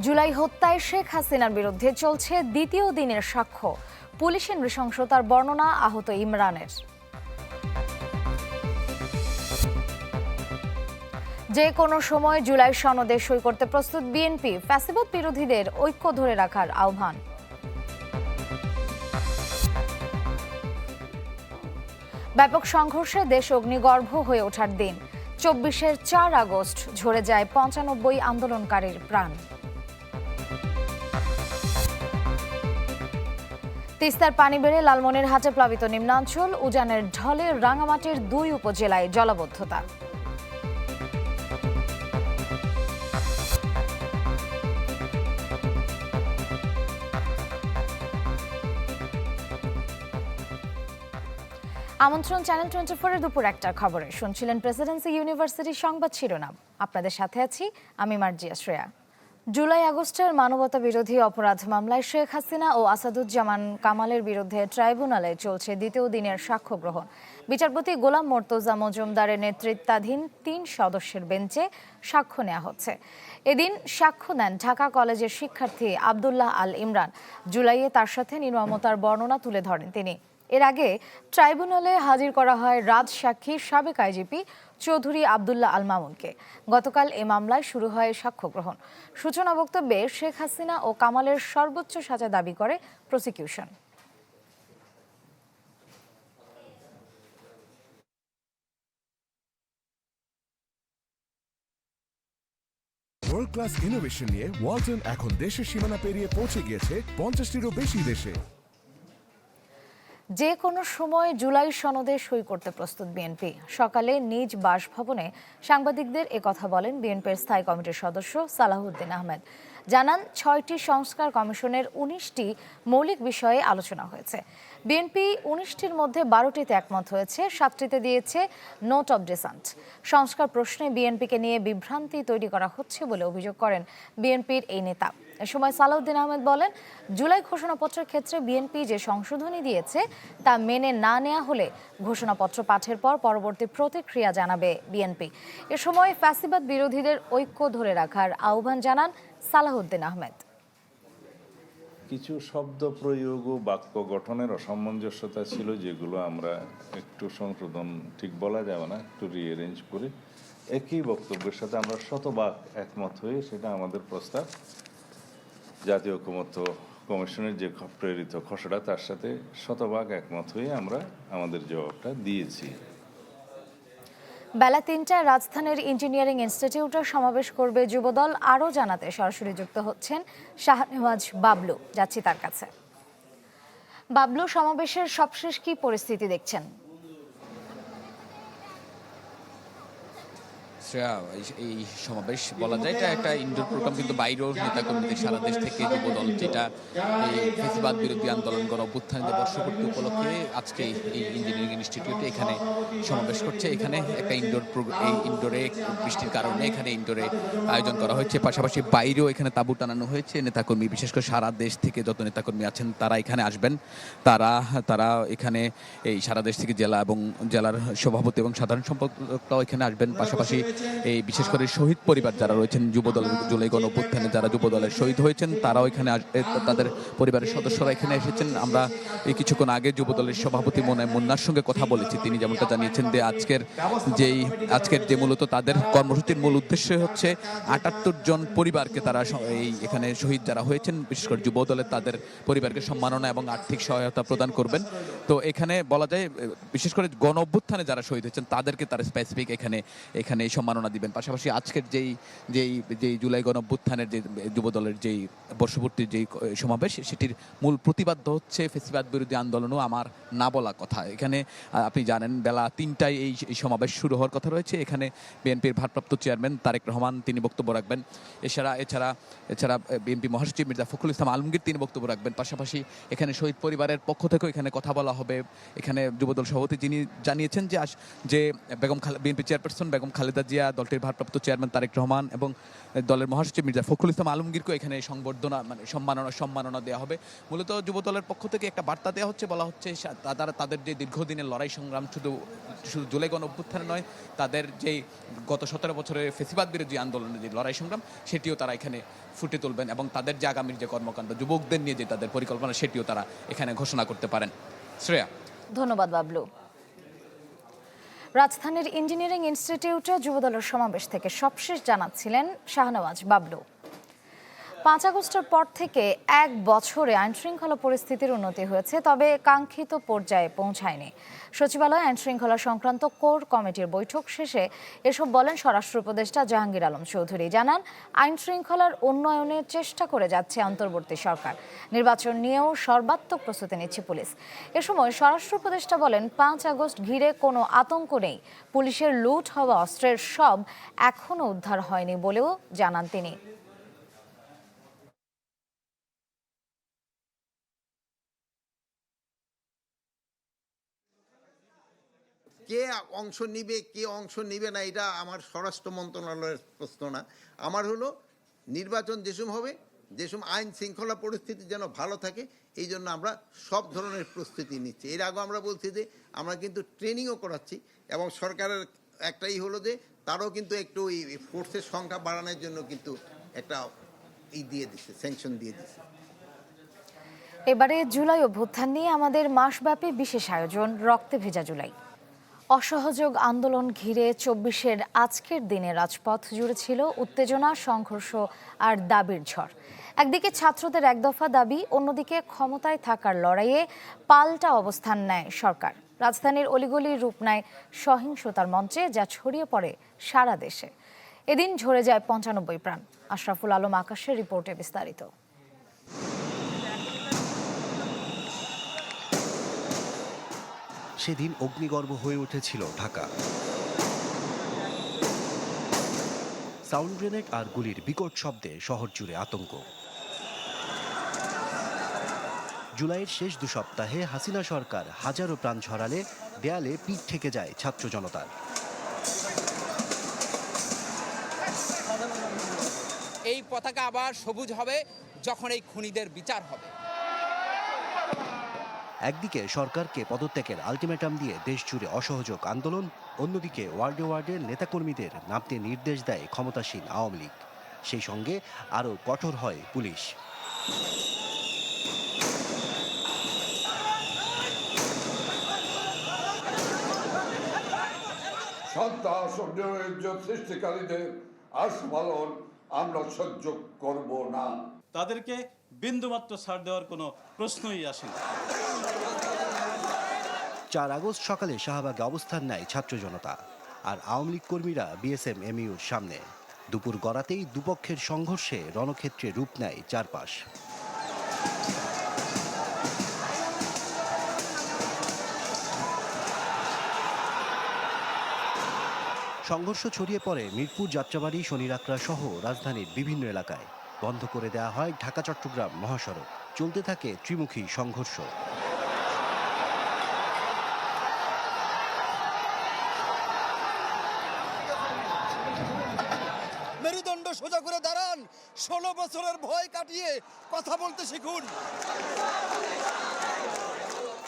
জুলাই হত্যায় শেখ হাসিনার বিরুদ্ধে চলছে দ্বিতীয় দিনের সাক্ষ্য। পুলিশের নৃশংসতার বর্ণনা আহত ইমরানের। যে কোনো সময় জুলাই সনদে সই করতে প্রস্তুত বিএনপি, ফ্যাসিবাদ বিরোধীদের ঐক্য ধরে রাখার আহ্বান। ব্যাপক সংঘর্ষে দেশ অগ্নিগর্ভ হয়ে ওঠার দিন। চব্বিশের চার আগস্ট ঝরে যায় পঞ্চানব্বই আন্দোলনকারীর প্রাণ। তিস্তার পানি বেড়ে লালমনিরহাটে প্লাবিত নিম্নাঞ্চল, উজানের ঢলে রাঙামাটির দুই উপজেলায় জলাবদ্ধতা। আমন্ত্রণ চ্যানেল টোয়েন্টি ফোরের দুপুর একটার খবরে। শুনছিলেন প্রেসিডেন্সি ইউনিভার্সিটির সংবাদ শিরোনাম। আপনাদের সাথে আছি আমি মার্জিয়া শ্রেয়া। জুলাই আগস্টের মানবতা বিরোধী অপরাধ মামলায় শেখ হাসিনা ও আসাদুজ্জামান কামালের বিরুদ্ধে ট্রাইব্যুনালে চলছে দ্বিতীয় দিনের সাক্ষ্য গ্রহণ। বিচারপতি গোলাম মর্তজা মজুমদারের নেতৃত্বাধীন তিন সদস্যের বেঞ্চে সাক্ষ্য নেওয়া হচ্ছে। এদিন সাক্ষ্য দেন ঢাকা কলেজের শিক্ষার্থী আবদুল্লাহ আল ইমরান। জুলাইয়ে তার সাথে নির্মমতার বর্ণনা তুলে ধরেন তিনি। এর আগে ট্রাইব্যুনালে হাজির করা হয় রাজসাক্ষী সাবেক আইজিপি চৌধুরী আবদুল্লাহ আল মামুনকে গতকাল এ মামলায় শুরু হয় সাক্ষ্য গ্রহণ। সূচনা বক্তব্যে শেখ হাসিনা ও কামালের সর্বোচ্চ সাজা দাবি করে প্রসিকিউশন। ওয়ার্ল্ড ক্লাস ইনোভেশন নিয়ে ওয়ালটন এখন দেশের সীমানা পেরিয়ে পৌঁছে গিয়েছে পঞ্চাশটিরও বেশি দেশে। যে কোনো সময় জুলাই সনদে সই করতে প্রস্তুত বিএনপি। সকালে নিজ বাসভবনে সাংবাদিকদের কথা বলেন বিএনপির স্থায়ী কমিটির সদস্য সালাহুদ্দিন আহমেদ। জানান, ছয়টি সংস্কার কমিশনের উনিশটি মৌলিক বিষয়ে আলোচনা হয়েছে। বিএনপি উনিশটির মধ্যে বারোটিতে একমত হয়েছে, সাতটিতে দিয়েছে নোট অব ডিসান্ট। সংস্কার প্রশ্নে বিএনপিকে নিয়ে বিভ্রান্তি তৈরি করা হচ্ছে বলে অভিযোগ করেন বিএনপির এই নেতা। এ সময় সালাউদ্দিন আহমেদ বলেন, জুলাই ঘোষণাপত্রের ক্ষেত্রে বিএনপি যে সংশোধনী দিয়েছে, তা মেনে না নেওয়া হলে ঘোষণাপত্র পাঠের পর পরবর্তী প্রতিক্রিয়া জানাবে বিএনপি। এ সময় ফ্যাসিবাদ বিরোধীদের ঐক্য ধরে রাখার আহ্বান জানান সালাহুদ্দিন আহমেদ। কিছু শব্দ প্রয়োগ ও বাক্য গঠনের অসামঞ্জস্যতা ছিল যেগুলো আমরা একটু সংশোধন ঠিক বলা যাবে না, একটু রিঅ্যারেঞ্জ করে। একই বক্তব্যের সাথে আমরা শতভাগ একমত হয়ে সেটা আমাদের প্রস্তাব। জাতীয় ঐকমত্য কমিশনের যে প্রেরিত খসড়া, তার সাথে শতভাগ একমত হয়ে আমরা আমাদের জবাবটা দিয়েছি। বেলা তিনটায় রাজধানীর ইঞ্জিনিয়ারিং ইনস্টিটিউটে সমাবেশ করবে যুবদল। আরও জানাতে সরাসরি যুক্ত হচ্ছেন শাহনেওয়াজ বাবলু। যাচ্ছি তার কাছে। বাবলু, সমাবেশের সবশেষ কি পরিস্থিতি দেখছেন? এই- এই সমাবেশ বলা যায়। এটা একটা ইনডোর প্রোগ্রাম কিন্তু বাইরেও নেতাকর্মীদের সারা দেশ থেকে যুব দল যেটা এই ফেসিবাদ বিরোধী আন্দোলন গণ অভ্যুত্থানের বর্ষপূর্তি উপলক্ষে আজকে এই ইঞ্জিনিয়ারিং ইনস্টিটিউটে এখানে সমাবেশ করছে। এখানে একটা ইনডোর এই ইনডোরে বৃষ্টির কারণে এখানে ইনডোরে আয়োজন করা হয়েছে। পাশাপাশি বাইরেও এখানে তাঁবু টানানো হয়েছে। নেতাকর্মী বিশেষ করে সারা দেশ থেকে যত নেতাকর্মী আছেন তারা এখানে আসবেন। তারা তারা এখানে এই সারা দেশ থেকে জেলা এবং জেলার সভাপতি এবং সাধারণ সম্পাদকরাও এখানে আসবেন। পাশাপাশি এই বিশেষ করে শহীদ পরিবার যারা রয়েছেন, যুবদল জুলাই গণ অভ্যুত্থানে যারা যুবদলের শহীদ হয়েছেন, তারাও এখানে তাদের পরিবারের সদস্যরা এখানে এসেছেন। আমরা এই কিছুক্ষণ আগে যুবদলের সভাপতি মনে মুন্নার সঙ্গে কথা বলেছি। তিনি যেমনটা জানিয়েছেন যে আজকের যেই, আজকের যে মূলত তাদের কর্মসূচির মূল উদ্দেশ্য হচ্ছে আটাত্তর জন পরিবারকে তারা এই এখানে শহীদ যারা হয়েছেন, বিশেষ করে যুবদলের তাদের পরিবারকে সম্মাননা এবং আর্থিক সহায়তা প্রদান করবেন। তো এখানে বলা যায়, বিশেষ করে গণ অভ্যুত্থানে যারা শহীদ হয়েছেন, তাদেরকে তারা স্পেসিফিক এখানে এখানে এই সম্মাননা দিবেন। পাশাপাশি আজকের যেই যেই যেই জুলাই গণ অভ্যুত্থানের যে যুবদলের যেই বর্ষপূর্তির যেই সমাবেশ, সেটির মূল প্রতিবাদ হচ্ছে ফেসিবাদ বিরোধী আন্দোলনও আমার না বলা কথা। এখানে আপনি জানেন, বেলা তিনটায় এই সমাবেশ শুরু হওয়ার কথা রয়েছে। এখানে বিএনপির ভারপ্রাপ্ত চেয়ারম্যান তারেক রহমান তিনি বক্তব্য রাখবেন। এছাড়া এছাড়া এছাড়া বিএনপি মহাসচিব মির্জা ফখরুল ইসলাম আলমগীর তিনি বক্তব্য রাখবেন। পাশাপাশি এখানে শহীদ পরিবারের পক্ষ থেকেও এখানে কথা বলা হবে। এখানে যুবদল সভাপতি যিনি জানিয়েছেন যে আস- যে বেগম খালে, বিএনপি চেয়ারপারসন বেগম খালেদা জিয়া দলটির ভারপ্রাপ্ত চেয়ারম্যান তারেক রহমান এবং দলের মহাসচিব মির্জা ফখরুল ইসলাম আলমগীরকেও এখানে সংবর্ধনা মানে সম্মাননা সম্মাননা দেওয়া হবে। মূলত যুব দলের পক্ষ থেকে একটা বার্তা দেওয়া হচ্ছে, বলা হচ্ছে তারা তাদের যে দীর্ঘদিনের লড়াই সংগ্রাম শুধু শুধু জুলাই গণ অভ্যুত্থানে নয়, তাদের যেই গত সতেরো বছরের ফেসিবাদ বিরোধী আন্দোলনের যে লড়াই সংগ্রাম, সেটিও তারা এখানে ফুটে তুলবেন এবং তাদের যে আগামীর যে কর্মকাণ্ড, যুবকদের নিয়ে যে তাদের পরিকল্পনা, সেটিও তারা এখানে ঘোষণা করতে পারেন। শ্রেয়া। ধন্যবাদ, বাবলু। রাজধানীর ইঞ্জিনিয়ারিং ইনস্টিটিউটে যুবদলের সমাবেশ থেকে সবশেষ জানাচ্ছিলেন শাহনওয়াজ বাবলু। পাঁচ আগস্টের পর থেকে এক বছরে আইন শৃঙ্খলা পরিস্থিতির উন্নতি হয়েছে, তবে কাঙ্ক্ষিত পর্যায়ে পৌঁছায়নি। সচিবালয় আইন শৃঙ্খলা সংক্রান্ত কোর কমিটির বৈঠক শেষে এসব বলেন স্বরাষ্ট্র উপদেষ্টা জাহাঙ্গীর আলম চৌধুরী। জানান আইন শৃঙ্খলার উন্নয়নের চেষ্টা করে যাচ্ছে অন্তর্বর্তী সরকার। নির্বাচন নিয়েও সর্বাত্মক প্রস্তুতি নিচ্ছে পুলিশ। এ সময় স্বরাষ্ট্র উপদেষ্টা বলেন, পাঁচ আগস্ট ঘিরে কোনো আতঙ্ক নেই। পুলিশের লুট হওয়া অস্ত্রের সব এখনও উদ্ধার হয়নি বলেও জানান তিনি। কে অংশ নিবে, কে অংশ নিবে না, এটা আমার স্বরাষ্ট্র মন্ত্রণালয়ের প্রশ্ন না। আমার হলো, নির্বাচন যেসম হবে যেসম আইন শৃঙ্খলা পরিস্থিতি যেন ভালো থাকে, এই জন্য আমরা সব ধরনের প্রস্তুতি নিচ্ছি। এর আগে আমরা বলছি যে, আমরা কিন্তু ট্রেনিংও করাচ্ছি, এবং সরকারের একটাই হলো যে, তারও কিন্তু একটু ওই ফোর্সের সংখ্যা বাড়ানোর জন্য কিন্তু একটা ই দিয়ে দিচ্ছে স্যাংশন দিয়ে দিচ্ছে এবারে জুলাই অভ্যুত্থান নিয়ে আমাদের মাসব্যাপী বিশেষ আয়োজন, রক্তে ভেজা জুলাই। অসহযোগ আন্দোলন ঘিরে চব্বিশের আজকের দিনে রাজপথ জুড়ে ছিল উত্তেজনা, সংঘর্ষ আর দাবির ঝড়। একদিকে ছাত্রদের এক দফা দাবি, অন্যদিকে ক্ষমতায় থাকার লড়াইয়ে পাল্টা অবস্থান নেয় সরকার। রাজধানীর অলিগলির রূপ নেয় সহিংসতার মঞ্চে, যা ছড়িয়ে পড়ে সারা দেশে। এদিন ঝরে যায় পঞ্চানব্বই প্রাণ। আশরাফুল আলম আকাশের রিপোর্টে বিস্তারিত। সেদিন অগ্নিগর্ভ হয়ে উঠেছিল ঢাকা। সাউন্ড গ্রেনেড আর গুলির বিকট শব্দে শহর জুড়ে আতঙ্ক। জুলাইয়ের শেষ দু সপ্তাহে হাসিনা সরকার হাজারো প্রাণ ঝরালে দেয়ালে পিঠ থেকে যায় ছাত্র জনতার। এই পতাকা আবার সবুজ হবে যখন এই খুনিদের বিচার হবে। একদিকে সরকারকে পদত্যাগের আলটিমেটাম দিয়ে দেশ জুড়ে অসহযোগ আন্দোলন অন্যদিকে ওয়ার্ডে ওয়ার্ডে নেতাকর্মীদের নামতে নির্দেশ দেয় ক্ষমতাসীন আওয়ামী লীগ। সেই সঙ্গে আরও কঠোর হয় পুলিশ। সন্ত্রাস ও সৃষ্টিকারীদের আস্ফালন আমরা সহ্য করব না। তাদেরকে বিন্দুমাত্র ছাড় দেওয়ার কোনো প্রশ্নই আসে না চার আগস্ট সকালে শাহবাগে অবস্থান নেয় ছাত্র জনতা আর আওয়ামী লীগ কর্মীরা বিএসএম, এমইউর সামনে। দুপুর গড়াতেই দুপক্ষের সংঘর্ষে রণক্ষেত্রে রূপ নেয় চারপাশ। সংঘর্ষ ছড়িয়ে পড়ে মিরপুর যাত্রাবাড়ি, শনিরাকড়া সহ রাজধানীর বিভিন্ন এলাকায়। বন্ধ করে দেওয়া হয় ঢাকা, চট্টগ্রাম মহাসড়ক। চলতে থাকে ত্রিমুখী সংঘর্ষ।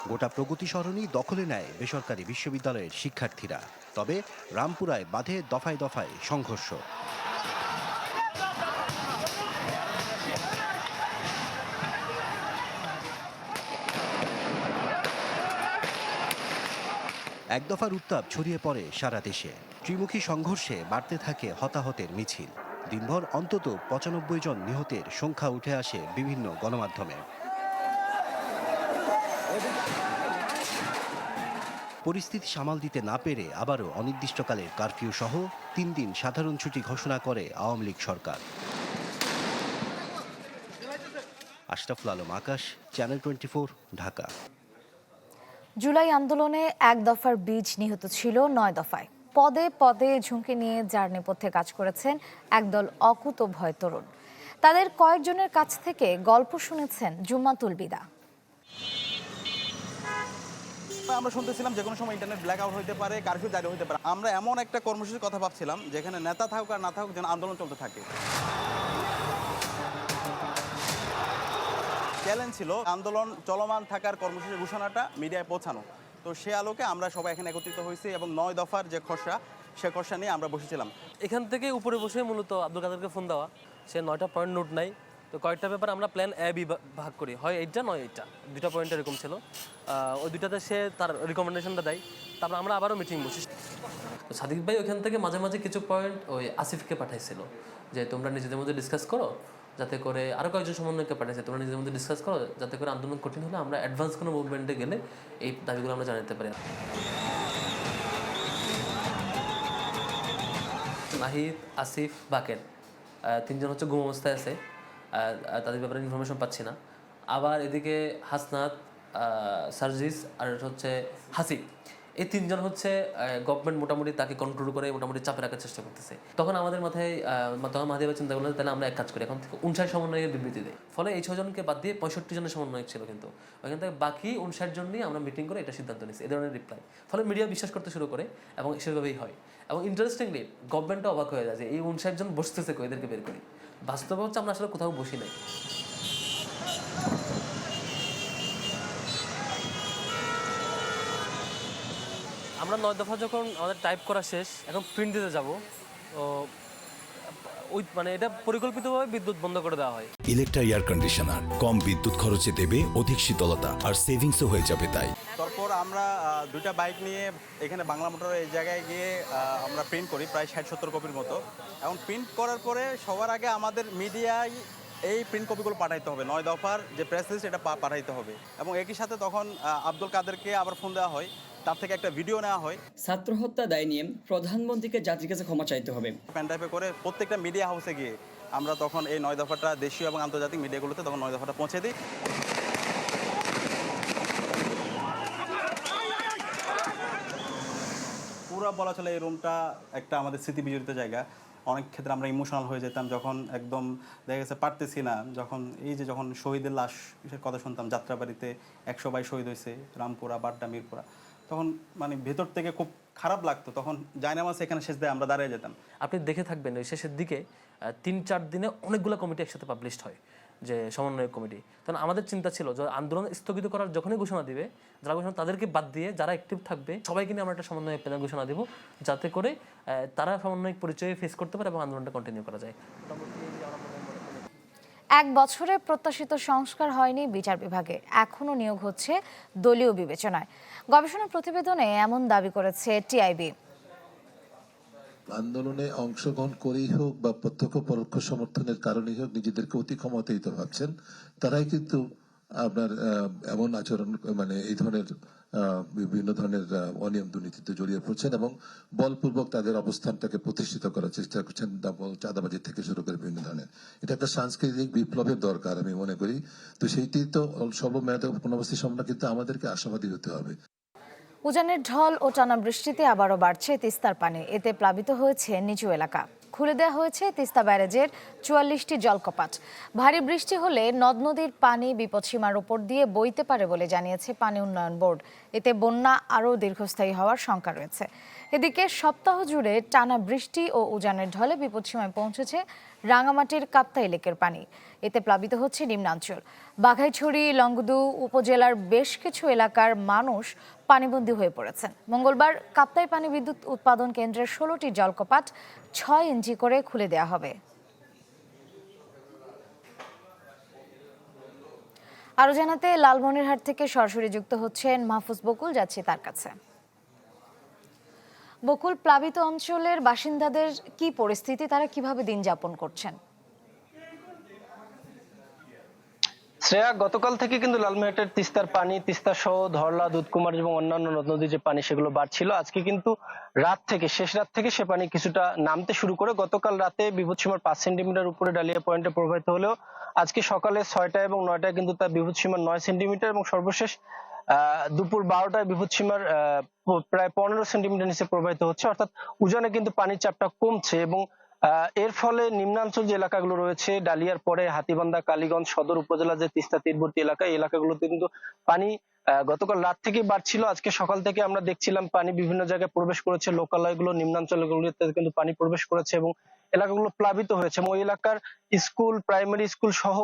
গোটা প্রগতি সরণি দখলে নেয় বেসরকারি বিশ্ববিদ্যালয়ের শিক্ষার্থীরা। তবে রামপুরায় বাঁধে দফায় দফায় সংঘর্ষ। এক দফার উত্তাপ ছড়িয়ে পড়ে সারা দেশে। ত্রিমুখী সংঘর্ষে বাড়তে থাকে হতাহতের মিছিল। দিনভর অন্তত পঁচানব্বই জন নিহতের সংখ্যা উঠে আসে বিভিন্ন গণমাধ্যমে। পরিস্থিতি সামাল দিতে না পেরে আবারও অনির্দিষ্টকালের কারফিউ সহ তিন দিন সাধারণ ছুটি ঘোষণা করে আওয়ামী লীগ সরকার। Ashraful Alam, Akash channel twenty Dhaka. July আন্দোলনে এক দফার বীজ নিহত ছিল নয় দফায়। পদে পদে ঝুঁকি নিয়ে যার নেপথ্যে কাজ করেছেন একদল অকুত ভয় তরুণ। তাদের কয়েকজনের কাছ থেকে গল্প শুনেছেন জুম্মাতুল বিদা। আমরা শুনতেছিলাম যে কোনো সময় ইন্টারনেট ব্ল্যাক আউট হতে পারে কারফিউ জারি হতে পারে। আমরা এমন একটা কর্মসূচির কথা ভাবছিলাম, যেখানে নেতা থাকুক আর না থাকুক যেন আন্দোলন চলতে থাকে। চ্যালেঞ্জ ছিল আন্দোলন চলমান থাকার কর্মসূচির ঘোষণাটা মিডিয়ায় পৌঁছানো। তো সে আলোকে আমরা সবাই এখানে একত্রিত হয়েছি এবং নয় দফার যে খসড়া, সে খসড়া নিয়ে আমরা বসেছিলাম। এখান থেকে উপরে বসে মূলত আব্দুল কাদেরকে ফোন দেওয়া। সে নয়টা পয়েন্ট নোট নাই। তো কয়েকটা ব্যাপার আমরা প্ল্যান এ বি ভাগ করি। হয় এইটা, নয় এইটা। দুটা পয়েন্ট এরকম ছিল। ওই দুটাতে সে তার রিকমেন্ডেশনটা দেয়। তারপর আমরা আবারও মিটিং বসি। সাদিক ভাই ওইখান থেকে মাঝে মাঝে কিছু পয়েন্ট ওই আসিফকে পাঠাইছিল। যে তোমরা নিজেদের মধ্যে ডিসকাস করো, যাতে করে আরও কয়েকজন সমন্বয়কে পাঠাইছে। তোমরা নিজেদের মধ্যে ডিসকাস করো, যাতে করে আন্দোলন কঠিন হলে আমরা অ্যাডভান্স কোনো মুভমেন্টে গেলে এই দাবিগুলো আমরা জানাতে পারি। নাহিদ, আসিফ, বাকের তিনজন হচ্ছে গুম অবস্থায় আছে। তাদের ব্যাপারে ইনফরমেশন পাচ্ছি না। আবার এদিকে হাসনাত সার্জিস আর হচ্ছে হাসিব, এই তিনজন হচ্ছে গভর্নমেন্ট মোটামুটি তাকে কন্ট্রোল করে মোটামুটি চাপে রাখার চেষ্টা করতেছে। তখন আমাদের মাথায় তখন মাহাদি চিন্তা করল তাহলে আমরা এক কাজ করি, এখন থেকে উনষাট সমন্বয়ের বিবৃতি দেয় ফলে এই ছজনকে বাদ দিয়ে পঁয়ষট্টি জনের সমন্বয়ক ছিল কিন্তু। ওইখান থেকে বাকি উনষাট জন নিয়ে আমরা মিটিং করে এটা সিদ্ধান্ত নিচ্ছি এ ধরনের রিপ্লাই ফলে মিডিয়া বিশ্বাস করতে শুরু করে এবং সেভাবেই হয়। এবং ইন্টারেস্টিংলি গভর্নমেন্টও অবাক হয়ে যায় যে, এই উনষাট জন বসতেছে এদেরকে বের করি। বাস্তবে হচ্ছে আমরা আসলে কোথাও বসি নাই। আমরা নয় দফা যখন আমাদের টাইপ করা শেষ, এখন প্রিন্ট দিতে যাব ওই মানে এটা পরিকল্পিতভাবে বিদ্যুৎ বন্ধ করে দেওয়া হয়। ইলেকট্রা এয়ার কন্ডিশনার কম বিদ্যুৎ খরচে দেবে অধিক শীতলতা আর সেভিংসও হয়ে যাবে তাই। তারপর আমরা দুইটা বাইক নিয়ে এখানে বাংলা মোটরের এই জায়গায় গিয়ে আমরা প্রিন্ট করি প্রায় ষাট সত্তর কপির মতো। এবং প্রিন্ট করার পরে সবার আগে আমাদের মিডিয়ায় এই প্রিন্ট কপিগুলো পাঠাইতে হবে। নয় দফার যে প্রেস লিস্ট এটা পাঠাইতে হবে। এবং একই সাথে তখন আব্দুল কাদেরকে আবার ফোন দেওয়া হয়। তার থেকে একটা ভিডিও নেওয়া হয়। ছাত্র হত্যা দায় নিয়ে প্রধানমন্ত্রীকে জাতির কাছে ক্ষমা চাইতে হবে। প্যান টাইপে করে প্রত্যেকটা মিডিয়া হাউসে গিয়ে আমরা তখন এই নয় দফাটা দেশীয় এবং আন্তর্জাতিক মিডিয়াগুলোতে তখন নয় দফাটা পৌঁছে দিই। পুরো বলা চলে এই রুমটা একটা আমাদের স্মৃতি বিজড়িত জায়গা। অনেক ক্ষেত্রে আমরা ইমোশনাল হয়ে যেতাম যখন একদম দেখা গেছে পারতেছি না যখন এই যে যখন শহীদের লাশ এর কথা শুনতাম যাত্রাবাড়িতে একশো বাই শহীদ হয়েছে রামপুরা বাড্ডা মিরপুরা। তখন মানে ভেতর থেকে খুব খারাপ লাগতো। তখন জায়নামাজ এখানে শেষ দেয় আমরা দাঁড়িয়ে যেতাম। আপনি দেখে থাকবেন ওই শেষের দিকে তিন চার দিনে অনেকগুলো কমিটি একসাথে পাবলিশড হয়, যে সমন্বয় কমিটি। তখন আমাদের চিন্তা ছিল যে আন্দোলন স্থগিত করার যখনই ঘোষণা দিবে, যারা ঘোষণা তাদেরকে বাদ দিয়ে যারা অ্যাক্টিভ থাকবে, সবাইকে নিয়ে আমরা একটা সমন্বয় প্যানেল ঘোষণা দিব, যাতে করে তারা সমন্বয় পরিচয়ে ফেস করতে পারে এবং আন্দোলনটা কন্টিনিউ করা যায়। এক বছরে প্রত্যাশিত সংস্কার হয়নি বিচার বিভাগে। এখনও নিয়োগ হচ্ছে দলীয় বিবেচনায়। গবেষণা প্রতিবেদনে এমন দাবি করেছে টিআইবি। আন্দোলনে অংশগ্রহণ করেই হোক বা প্রত্যক্ষ পরোক্ষ সমর্থনের কারণেই হোক নিজেদেরকে অতি ক্ষমতায়িত ভাবছেন, তারাই কিন্তু আপনার এমন আচরণ মানে এই ধরনের বিভিন্ন ধরনের অনিয়ম দুর্নীতিতে জড়িয়ে পড়ছেন এবং বলপূর্বক তাদের অবস্থানটাকে প্রতিষ্ঠিত করার চেষ্টা করছেন চাঁদাবাজি থেকে শুরু করে বিভিন্ন ধরনের। এটা একটা সাংস্কৃতিক বিপ্লবের দরকার আমি মনে করি। তো সেইটি তো সর্বমেয়াদে পুনর্বস্থিত সম্ভাবনা কিন্তু আমাদেরকে আশাবাদী হতে হবে। উজানের ঢল ও টানা বৃষ্টিতে আবারও বাড়ছে তিস্তার পানি। এতে প্লাবিত হয়েছে নিচু এলাকা। খুলে দেওয়া হয়েছে তিস্তা ব্যারেজের চুয়াল্লিশটি জলকপাট। ভারী বৃষ্টি হলে নদ নদীর পানি বিপদসীমার উপর দিয়ে বইতে পারে বলে জানিয়েছে পানি উন্নয়ন বোর্ড। এতে বন্যা আরও দীর্ঘস্থায়ী হওয়ার শঙ্কা রয়েছে। এদিকে সপ্তাহ জুড়ে টানা বৃষ্টি ও উজানের ঢলে বিপদসীমায় পৌঁছেছে রাঙামাটির কাপ্তাই লেকের পানি। এতে প্লাবিত হচ্ছে নিম্নাঞ্চল। বাঘাইছড়ি লংগদু উপজেলার বেশ কিছু এলাকার মানুষ পানিবন্দী হয়ে পড়েছেন। মঙ্গলবার কাপ্তাই পানি বিদ্যুৎ উৎপাদন কেন্দ্রের ষোলোটি জলকপাট ছয় ইঞ্চি করে খুলে দেওয়া হবে। আরও জানাতে, লালমনিরহাট থেকে সরাসরি যুক্ত হচ্ছেন মাহফুজ বকুল, যাচ্ছি তার কাছে। বকুল, প্লাবিত অঞ্চলের বাসিন্দাদের কি পরিস্থিতি? তারা কীভাবে দিন যাপন করছেন? শ্রেয়া, গতকাল থেকে কিন্তু লালমেহাটের তিস্তার পানি, তিস্তা সহ ধরলা, দুধকুমার এবং অন্যান্য নদ নদীর যে পানি সেগুলো বাড়ছিল, আজকে কিন্তু রাত থেকে, শেষ রাত থেকে সে পানি কিছুটা নামতে শুরু করে গতকাল রাতে বিভূতসীমার পাঁচ সেন্টিমিটার উপরে ডালিয়া পয়েন্টে প্রবাহিত হলেও আজকে সকালে ছয়টা এবং নয়টায় কিন্তু তার বিভূতসীমার নয় সেন্টিমিটার এবং সর্বশেষ দুপুর বারোটায় বিভূতসীমার প্রায় পনেরো সেন্টিমিটার নিচে প্রবাহিত হচ্ছে। অর্থাৎ উজানে কিন্তু পানির চাপটা কমছে এবং এর ফলে নিম্নাঞ্চল যে এলাকাগুলো রয়েছে, ডালিয়ার পরে হাতিবান্ধা, কালীগঞ্জ সদর উপজেলা যে তিস্তা তীরবর্তী এলাকা, এই এলাকাগুলোতে কিন্তু পানি গতকাল রাত থেকে বাড়ছিল। আজকে সকাল থেকে আমরা দেখছিলাম পানি বিভিন্ন জায়গায় প্রবেশ করেছে। লোকালয়গুলো, নিম্নাঞ্চলগুলোতে কিন্তু পানি প্রবেশ করেছে এবং এলাকাগুলো প্লাবিত হয়েছে এবং ওই এলাকার স্কুল, প্রাইমারি স্কুল সহ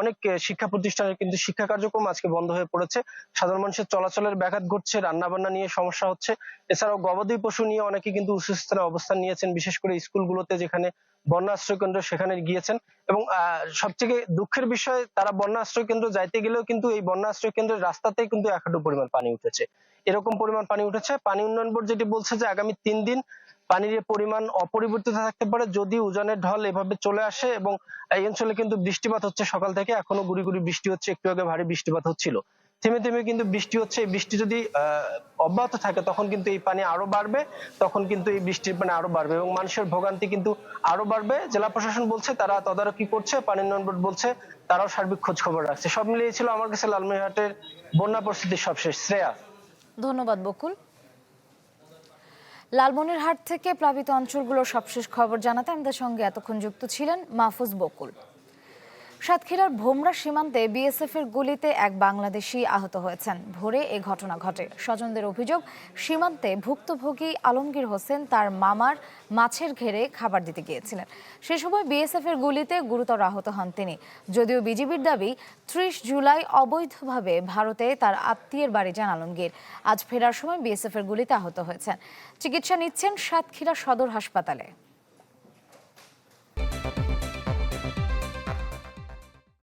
অনেক শিক্ষা প্রতিষ্ঠানের কিন্তু শিক্ষা কার্যক্রম আজকে বন্ধ হয়ে পড়েছে। সাধারণ মানুষের চলাচলের ব্যাঘাত ঘটছে রান্না বান্না নিয়ে সমস্যা হচ্ছে। এছাড়াও গবাদি পশু নিয়ে অনেকে কিন্তু উঁচু অবস্থান নিয়েছেন, বিশেষ করে স্কুলগুলোতে যেখানে বন্যা আশ্রয় কেন্দ্র সেখানে গিয়েছেন। এবং সবথেকে দুঃখের বিষয়, তারা বন্যা আশ্রয় কেন্দ্র যাইতে গেলেও কিন্তু এই বন্যা আশ্রয় কেন্দ্রের রাস্তাতেই কিন্তু এক পরিমাণ পানি উঠেছে। এরকম পরিমাণ পানি উঠেছে। পানি উন্নয়ন বোর্ড যেটি বলছে যে আগামী তিন দিন পানির পরিমাণ অপরিবর্তিত থাকতে পারে যদি উজানের ঢল এভাবে চলে আসে এবং এই অঞ্চলে কিন্তু বৃষ্টিপাত হচ্ছে সকাল থেকে। এখনও গুড়ি গুড়ি বৃষ্টি হচ্ছে, একটু আগে ভারী বৃষ্টিপাত হচ্ছিল। থেমে থেমে কিন্তু বৃষ্টি হচ্ছে। এই বৃষ্টি যদি অব্যাহত থাকে তখন কিন্তু এই পানি আরও বাড়বে, তখন কিন্তু এই বৃষ্টির পানি আরও বাড়বে এবং মানুষের ভোগান্তি কিন্তু আরও বাড়বে। জেলা প্রশাসন বলছে, তারা তদারকি করছে, পানি উন্নয়ন বোর্ড বলছে, তারাও সার্বিক খোঁজ খবর রাখছে। সব মিলিয়ে ছিল আমার কাছে লালমনিরহাটের বন্যা পরিস্থিতির সবশেষ শ্রেয়া। ধন্যবাদ বকুল। লালমনিরহাট থেকে প্লাবিত অঞ্চলগুলোর সবশেষ খবর জানাতে আমাদের সঙ্গে এতক্ষণ যুক্ত ছিলেন মাহফুজ বকুল। সাতক্ষীরার ভোমরা সীমান্তে বিএসএফ এর গুলিতে এক বাংলাদেশি আহত হয়েছেন। ভোরে এ ঘটনা ঘটে। স্বজনদের অভিযোগ, সীমান্তে ভুক্তভোগী আলমগীর হোসেন তার মামার মাছের ঘেরে খাবার দিতে গিয়েছিলেন। সে সময় বিএসএফ এর গুলিতে গুরুতর আহত হন তিনি। যদিও বিজিবির দাবি, ত্রিশ জুলাই অবৈধভাবে ভারতে তার আত্মীয়ের বাড়ি যান আলমগীর। আজ ফেরার সময় বিএসএফ এর গুলিতে আহত হয়েছেন। চিকিৎসা নিচ্ছেন সাতক্ষীরা সদর হাসপাতালে।